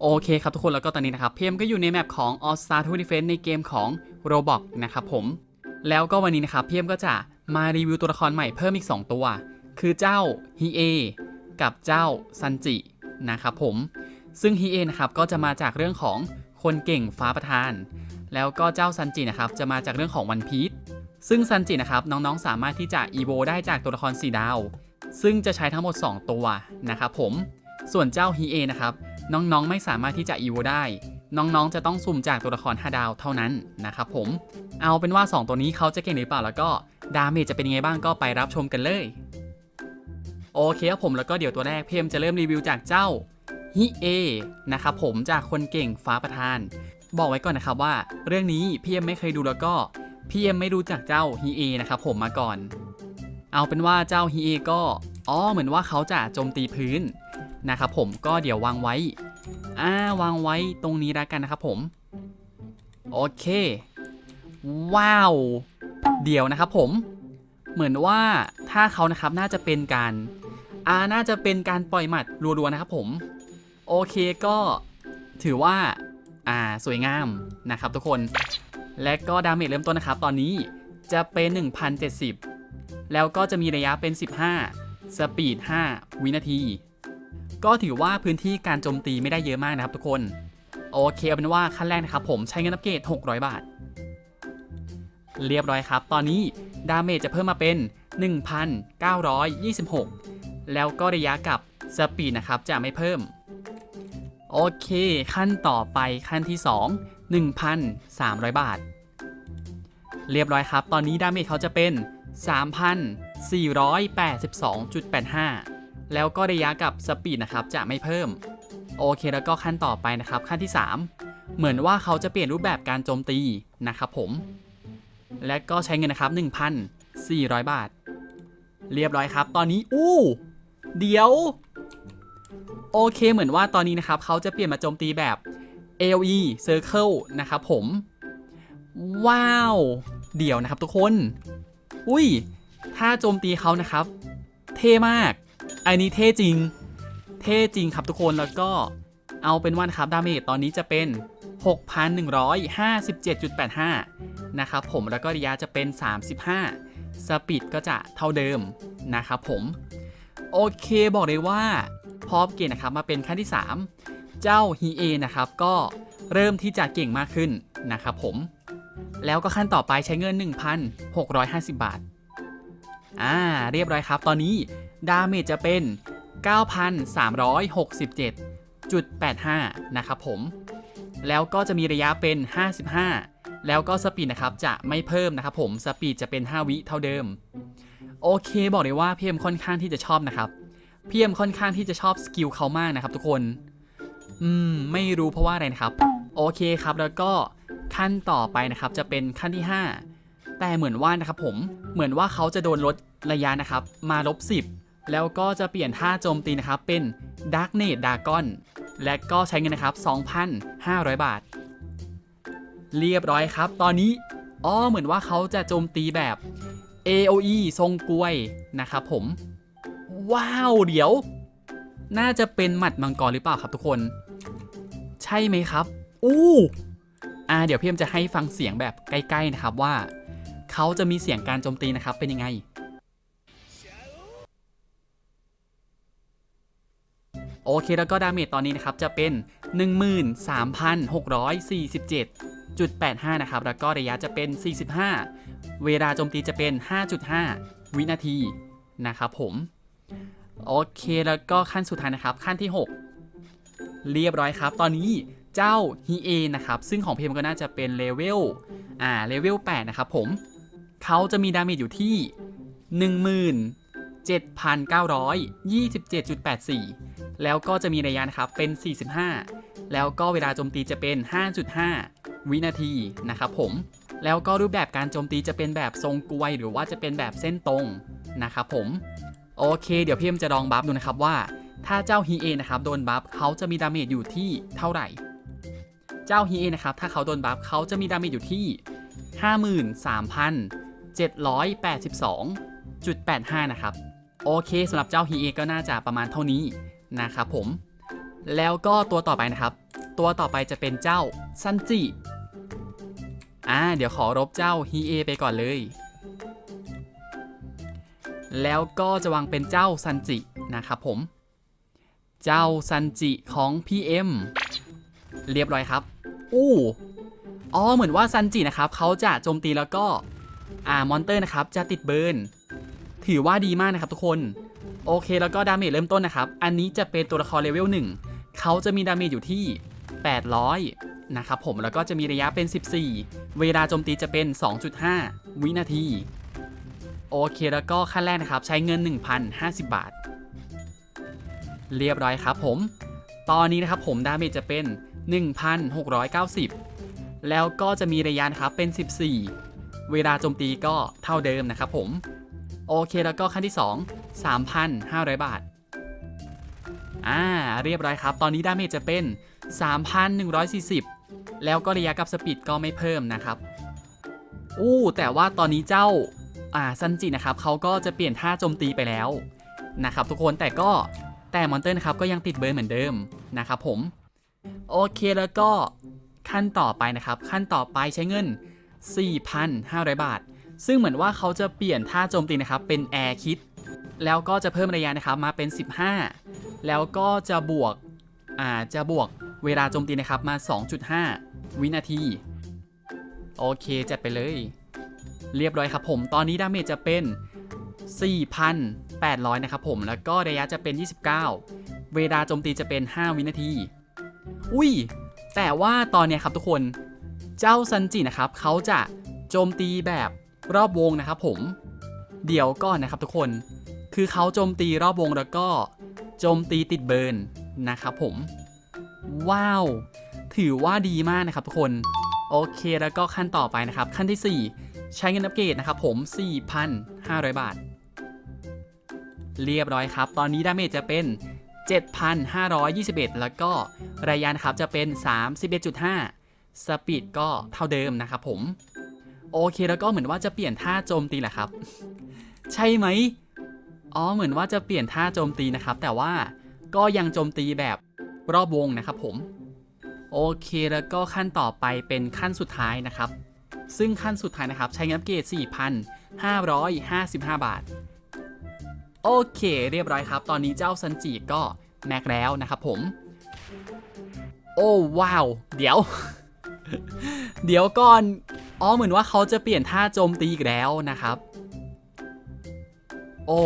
โอเคครับทุกคนแล้วก็ตอนนี้นะครับเพมก็อยู่ในแมปของ All Star t w Defense ในเกมของ Roblox นะครับผม แล้วก็วันนี้นะครับเพมก็จะมารีวิวตัวละครใหม่เพิ่มอีก 2 ตัว คือเจ้าฮีเอกับเจ้าซันจินะครับผม ซึ่งฮีเอนะครับก็จะมาจากเรื่องของคนเก่งฟ้าประธาน แล้วก็เจ้าซันจินะครับจะมาจากเรื่องของวันพีชซึ่งซันจินะครับน้องๆสามารถที่จะอีโวได้จากตัวละครสีดาว ซึ่งจะใช้ทั้งหมด 2 ตัวนะครับผม ส่วนเจ้าฮีเอนะครับ น้องๆ ไม่สามารถที่จะอีโวได้ น้องๆ จะต้องสุ่มจากตัวละคร5ดาวเท่านั้นนะครับผม เอาเป็นว่า 2 ตัวนี้เขาจะเก่งหรือเปล่าแล้วก็ดาเมจจะเป็นยังไงบ้างก็ไปรับชมกันเลย โอเคครับผมแล้วก็เดี๋ยวตัวแรกเพมจะเริ่มรีวิวจากเจ้าฮิเอนะครับผมจากคนเก่งฟ้าประธาน บอกไว้ก่อนนะครับว่าเรื่องนี้พี่เอ็มไม่เคยดูแล้วก็พี่เอ็มไม่รู้จักเจ้าฮีเอนะครับผมมาก่อน เอาเป็นว่าเจ้าฮีเอก็อ๋อเหมือนว่าเขาจะโจมตีพื้น นะครับผมก็เดี๋ยววางไว้อ่าวางไว้ตรงนี้แล้วกันนะครับผมโอเคว้าวเดี๋ยวนะครับผมเหมือนว่าถ้าเขานะครับน่าจะเป็นการอ่าน่าจะเป็นการปล่อยหมัดรัวๆนะครับผมโอเคก็ถือว่าอ่าสวยงามนะครับทุกคนและก็ดาเมจเริ่มต้นนะครับ ตอนนี้จะเป็น 1070 แล้วก็จะมีระยะเป็น 15 สปีด 5 วินาที ก็ถือว่าพื้นที่การโจมตีไม่ได้เยอะมากนะครับทุกคน โอเคเอาเป็นว่าขั้นแรกนะครับผมใช้เงินอัปเกรด600 บาท เรียบร้อยครับ ตอนนี้ดาเมจจะเพิ่มมาเป็น 1,926 แล้วก็ระยะกับสปีดนะครับจะไม่เพิ่ม โอเค ขั้นต่อไปขั้นที่ 2 1,300 บาท เรียบร้อยครับ ตอนนี้ดาเมจเขาจะเป็น 3,482.85 แล้วก็ระยะกับสปีดนะครับจะไม่เพิ่ม โอเคแล้วก็ขั้นต่อไปนะครับ ขั้นที่ 3 เหมือนว่าเขาจะเปลี่ยนรูปแบบการโจมตีนะครับผม และก็ใช้เงินนะครับ 1,400 บาท เรียบร้อยครับ ตอนนี้อู้เดี๋ยว โอเคเหมือนว่าตอนนี้นะครับ เขาจะเปลี่ยนมาโจมตีแบบ AOE Circle นะครับผม ว้าว เดี๋ยวนะครับทุกคน อุ้ย ถ้าโจมตีเขานะครับ เท่มาก อันนี้เท่จริง เท่จริงครับทุกคนแล้วก็เอาเป็นว่านะครับดาเมจตอนนี้จะเป็น 6,157.85 นะครับผมแล้วก็ระยะจะเป็น 35 สปีดก็จะเท่าเดิมนะครับผม โอเคบอกเลยว่าพอเกณฑ์นะครับมาเป็นขั้นที่ 3 เจ้าฮีเอนะครับก็เริ่มที่จะเก่งมากขึ้นนะครับผม แล้วก็ขั้นต่อไปใช้เงิน 1,650 บาท อ่า เรียบร้อยครับ ตอนนี้ ดาเมจจะเป็น 9,367.85 นะครับผม แล้วก็จะมีระยะเป็น 55 แล้วก็สปีดนะครับจะไม่เพิ่มนะครับผมสปีดจะเป็น 5 วิเท่าเดิม โอเคบอกเลยว่าพี่เอ็มค่อนข้างที่จะชอบนะครับพี่เอ็มค่อนข้างที่จะชอบสกิลเขามากนะครับทุกคน อืม ไม่รู้เพราะว่าอะไรนะครับ โอเคครับแล้วก็ขั้นต่อไปนะครับจะเป็นขั้นที่ 5 แต่เหมือนว่านะครับผมเหมือนว่าเขาจะโดนลดระยะนะครับ มาลบ10 แล้วก็จะเปลี่ยนท่าโจมตีนะครับ เป็น Dark n a t e Dragon และก็ใช้เงินนะครับ 2,500 บาท เรียบร้อยครับ ตอนนี้อ๋อเหมือนว่าเขาจะโจมตีแบบ AOE ทรงกล้วยนะครับผม ว้าวเดี๋ยว น่าจะเป็นหมัดมังกรหรือเปล่าครับทุกคน ใช่ไหมครับ อู้อ่าเดี๋ยวพี่เอ็มจะให้ฟังเสียงแบบใกล้ ๆนะครับว่า เขาจะมีเสียงการโจมตีนะครับเป็นยังไง โอเคแล้วก็ดาเมจตอนนี้นะครับจะเป็น 13,647.85 นะครับ แล้วก็ระยะจะเป็น 45 เวลาโจมตีจะเป็น 5.5 วินาทีนะครับผมโอเคแล้วก็ขั้นสุดท้ายนะครับ ขั้นที่ 6 เรียบร้อยครับ ตอนนี้เจ้าฮีเอนะครับ ซึ่งของเพมก็น่าจะเป็นเลเวลอ่าเลเวล8นะครับผมเขาจะมีดาเมจอยู่ที่ 7,927.84 แล้วก็จะมีระยะนะครับเป็น 45 แล้วก็เวลาโจมตีจะเป็น 5.5 วินาทีนะครับผม แล้วก็รูปแบบการโจมตีจะเป็นแบบทรงกลวย หรือว่าจะเป็นแบบเส้นตรงนะครับผม โอเค เดี๋ยวพี่เอ็มจะลองบัฟดูนะครับว่า ถ้าเจ้าฮีเอนะครับโดนบัฟเขาจะมีดาเมจอยู่ที่เท่าไหร่ เจ้าฮีเอนะครับถ้าเขาโดนบัฟเขาจะมีดาเมจอยู่ที่ 53,782.85 นะครับ โอเคสำหรับเจ้าฮีเอก็น่าจะประมาณเท่านี้นะครับผม แล้วก็ตัวต่อไปนะครับ ตัวต่อไปจะเป็นเจ้าซันจิอ่าเดี๋ยวขอรบเจ้าฮีเอไปก่อนเลย แล้วก็จะวางเป็นเจ้าซันจินะครับผม เจ้าซันจิของ PM เรียบร้อยครับ อู้อ๋อเหมือนว่าซันจินะครับเขาจะโจมตีแล้วก็อ่ามอนเตอร์นะครับจะติดเบิร์น ถือว่าดีมากนะครับทุกคน โอเคแล้วก็ดาเมจเริ่มต้นนะครับ อันนี้จะเป็นตัวละครเลเวล1เขาจะมีดาเมจอยู่ที่ 800 นะครับผมแล้วก็จะมีระยะเป็น 14 เวลาโจมตีจะเป็น 2.5 วินาที โอเคแล้วก็ขั้นแรกนะครับ ใช้เงิน 1,050 บาท เรียบร้อยครับผม ตอนนี้นะครับผมดาเมจจะเป็น 1,690 แล้วก็จะมีระยะนะครับเป็น 14 เวลาโจมตีก็เท่าเดิมนะครับผม โอเคแล้วก็ขั้นที่ 2 3,500 บาท อ่า เรียบร้อยครับ ตอนนี้ดาเมจจะเป็น 3,140 แล้วก็ระยะกับสปีดก็ไม่เพิ่มนะครับ อู้แต่ว่าตอนนี้เจ้า อ่าซันจินะครับเขาก็จะเปลี่ยนท่าโจมตีไปแล้วนะครับทุกคนแต่ก็แต่มอนเตอร์นะครับก็ยังติดเบิร์นเหมือนเดิมนะครับผม โอเคแล้วก็ขั้นต่อไปนะครับ ขั้นต่อไปใช้เงิน 4,500 บาท ซึ่งเหมือนว่าเขาจะเปลี่ยนท่าโจมตีนะครับเป็นแอร์คิดแล้วก็จะเพิ่มระยะนะครับมาเป็น 15 แล้วก็จะบวกอ่าจะบวกเวลาโจมตีนะครับมา 2.5 วินาที โอเคจัดไปเลย เรียบร้อยครับผม ตอนนี้ดาเมจจะเป็น 4,800 นะครับผม แล้วก็ระยะจะเป็น 29 เวลาโจมตีจะเป็น 5 วินาที อุ้ย แต่ว่าตอนนี้ครับทุกคน เจ้าซันจินะครับเขาจะโจมตีแบบ รอบวงนะครับผม เดี๋ยวก่อนนะครับทุกคน คือเขาโจมตีรอบวงแล้วก็โจมตีติดเบิร์นนะครับผม ว้าว ถือว่าดีมากนะครับทุกคน โอเคแล้วก็ขั้นต่อไปนะครับ ขั้นที่ 4 ใช้เงินอัปเกรดนะครับผม 4,500 บาท เรียบร้อยครับ ตอนนี้ดาเมจจะเป็น 7,521 แล้วก็ระยะนะครับจะเป็น 31.5 สปีดก็เท่าเดิมนะครับผม โอเคแล้วก็เหมือนว่าจะเปลี่ยนท่าโจมตีแหละครับ ใช่ไหมอ๋อเหมือนว่าจะเปลี่ยนท่าโจมตีนะครับ แต่ว่าก็ยังโจมตีแบบรอบวงนะครับผม โอเคแล้วก็ขั้นต่อไปเป็นขั้นสุดท้ายนะครับ ซึ่งขั้นสุดท้ายนะครับ ใช้งินอัปเกรด4,555 บาท โอเค เรียบร้อยครับ ตอนนี้เจ้าซันจิก็แม็กแล้วนะครับผม โอ้ว้าว เดี๋ยว เดี๋ยวก่อน อ๋อเหมือนว่าเขาจะเปลี่ยนท่าโจมตีอีกแล้วนะครับ โอ้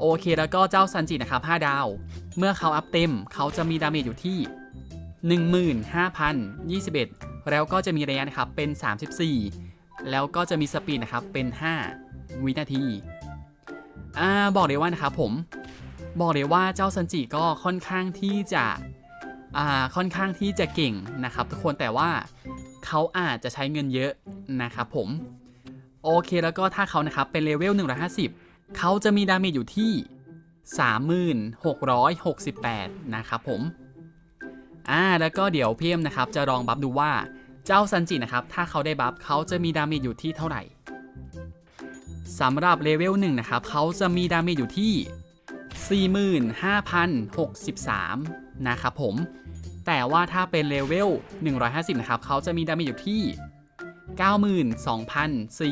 โอเคแล้วก็เจ้าซันจินะครับ 5 ดาว เมื่อเขาอัพเต็มเขาจะมีดาเมจอยู่ที่ 15,021 แล้วก็จะมีระยะนะครับเป็น 34 แล้วก็จะมีสปีดนะครับเป็น 5 วินาทีอ่าบอกเลยว่านะครับผมบอกเลยว่าเจ้าซันจิก็ค่อนข้างที่จะอ่าค่อนข้างที่จะเก่งนะครับ ทุกคนแต่ว่า เขาอาจจะใช้เงินเยอะนะครับผม โอเคแล้วก็ถ้าเขานะครับเป็นเลเวล 150 เขาจะมีดาเมจอยู่ที่ 3668 นะครับผม อ่าแล้วก็เดี๋ยวพี่เอ็มนะครับจะลองบัฟดูว่าเจ้าซันจินะครับ ถ้าเขาได้บัฟเขาจะมีดาเมจอยู่ที่เท่าไหร่สำหรับเลเวล1นะครับเขาจะมีดาเมจอยู่ที่ 45,063 นะครับผม แต่ว่าถ้าเป็นเลเวล 150 นะครับ เขาจะมีดาเมจอยู่ที่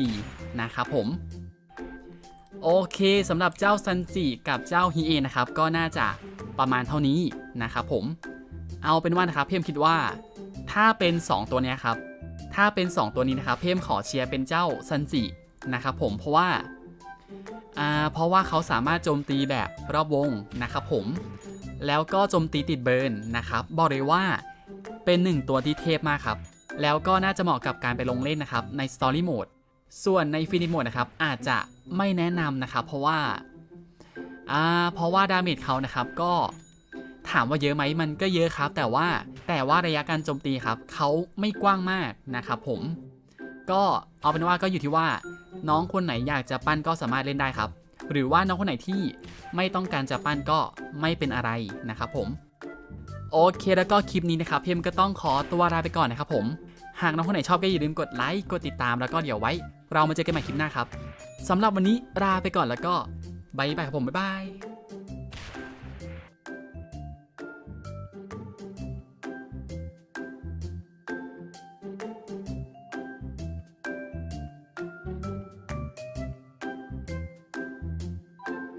92,004 นะครับผม โอเคสำหรับเจ้าซันจิกับเจ้าฮีเอนะครับ ก็น่าจะประมาณเท่านี้นะครับผม เอาเป็นว่านะครับเพิ่มคิดว่า ถ้าเป็น 2 ตัวนี้ครับ ถ้าเป็น 2 ตัวนี้นะครับ เพิ่มขอเชียร์เป็นเจ้าซันจินะครับผม เพราะว่า เพราะว่าเขาสามารถโจมตีแบบรอบวงนะครับผม แล้วก็โจมตีติดเบิร์นนะครับบอกเลยว่าเป็นหนึ่งตัวที่เทพมากครับ แล้วก็น่าจะเหมาะกับการไปลงเล่นนะครับใน Story Mode ส่วนในฟินิ Mode นะครับอาจจะไม่แนะนำนะครับ เพราะว่าอ่าเพราะว่าดาเมจเขานะครับก็ถามว่าเยอะไหมมันก็เยอะครับ แต่ว่าแต่ว่าระยะการโจมตีครับเขาไม่กว้างมากนะครับผม ก็เอาเป็นว่าก็อยู่ที่ว่าน้องคนไหนอยากจะปั้นก็สามารถเล่นได้ครับ หรือว่าน้องคนไหนที่ไม่ต้องการจะปั้นก็ไม่เป็นอะไรนะครับผม โอเคแล้วก็คลิปนี้นะครับเพมก็ต้องขอตัวลาไปก่อนนะครับผม หากน้องคนไหนชอบก็อย่าลืมกดไลค์กดติดตามแล้วก็เดี๋ยวไว้ เรามาเจอกันใหม่คลิปหน้าครับสำหรับวันนี้ลาไปก่อนแล้วก็บายบายครับผมบ๊ายบาย